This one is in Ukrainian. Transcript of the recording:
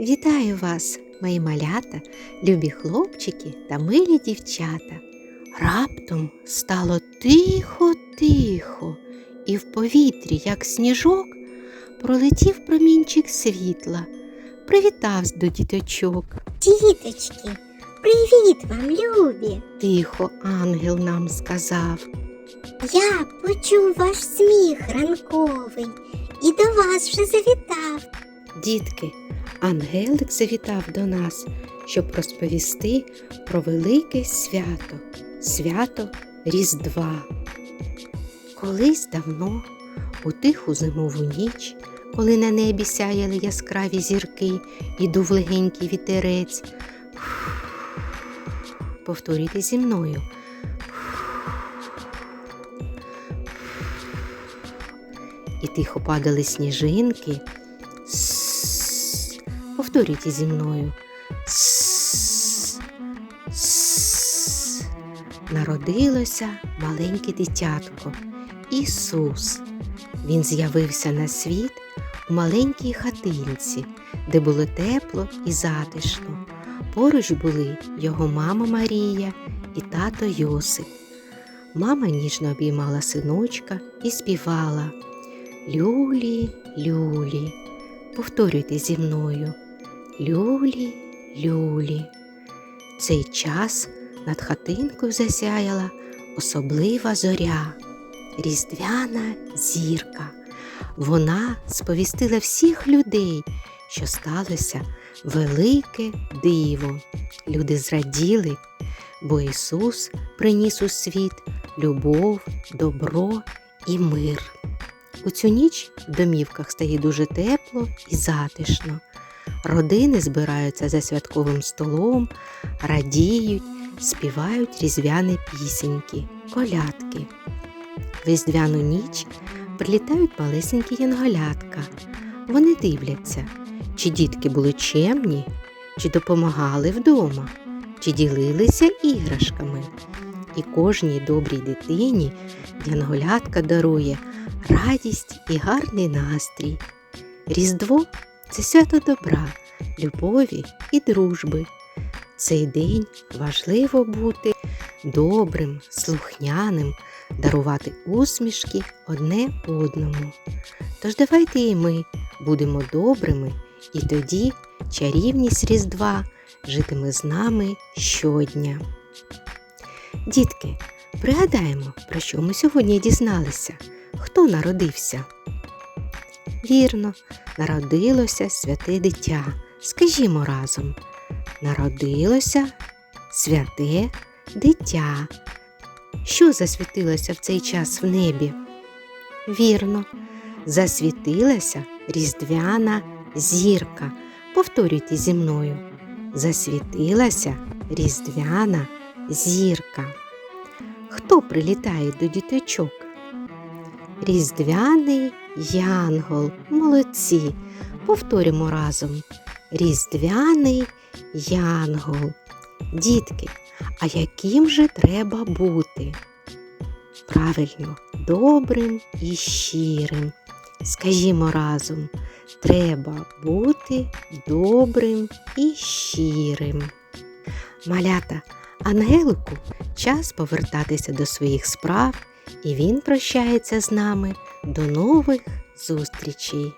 Вітаю вас, мої малята, любі хлопчики та милі дівчата. Раптом стало тихо-тихо, і в повітрі, як сніжок, пролетів промінчик світла, привітався до діточок. Діточки, привіт вам, любі! Тихо ангел нам сказав. Я почув ваш сміх ранковий і до вас вже завітав. Дітки, ангелик завітав до нас, щоб розповісти про велике свято, свято Різдва. Колись давно, у тиху зимову ніч, коли на небі сяяли яскраві зірки і дув легенький вітерець. Повторюйте зі мною. І тихо падали сніжинки. Повторюйте зі мною. Народилося маленьке дитятко Ісус. Він з'явився на світ у маленькій хатинці, де було тепло і затишно. Поруч були його мама Марія і тато Йосип. Мама ніжно обіймала синочка і співала Люлі, люлі. Повторюйте зі мною. Люлі, люлі. Цей час над хатинкою засяяла особлива зоря, різдвяна зірка. Вона сповістила всіх людей, що сталося велике диво. Люди зраділи, бо Ісус приніс у світ любов, добро і мир. У цю ніч в домівках стає дуже тепло і затишно. Родини збираються за святковим столом, радіють, співають різдвяні пісеньки, колядки. В різдвяну ніч прилітають малесенькі янголятка. Вони дивляться, чи дітки були чемні, чи допомагали вдома, чи ділилися іграшками. І кожній добрій дитині янголятка дарує радість і гарний настрій. Різдво це свято добра, любові і дружби. Цей день важливо бути добрим, слухняним, дарувати усмішки одне одному. Тож давайте і ми будемо добрими, і тоді чарівність Різдва житиме з нами щодня. Дітки, пригадаємо, про що ми сьогодні дізналися. Хто народився? Вірно, народилося святе дитя. Скажімо разом. Народилося святе дитя. Що засвітилося в цей час в небі? Вірно, засвітилася різдвяна зірка. Повторюйте зі мною. Засвітилася різдвяна зірка. Хто прилітає до діточок? Різдвяний янгол. Молодці. Повторимо разом. Різдвяний янгол. Дітки, а яким же треба бути? Правильно, добрим і щирим. Скажімо разом, треба бути добрим і щирим. Малята, Ангелику час повертатися до своїх справ, і він прощається з нами до нових зустрічей.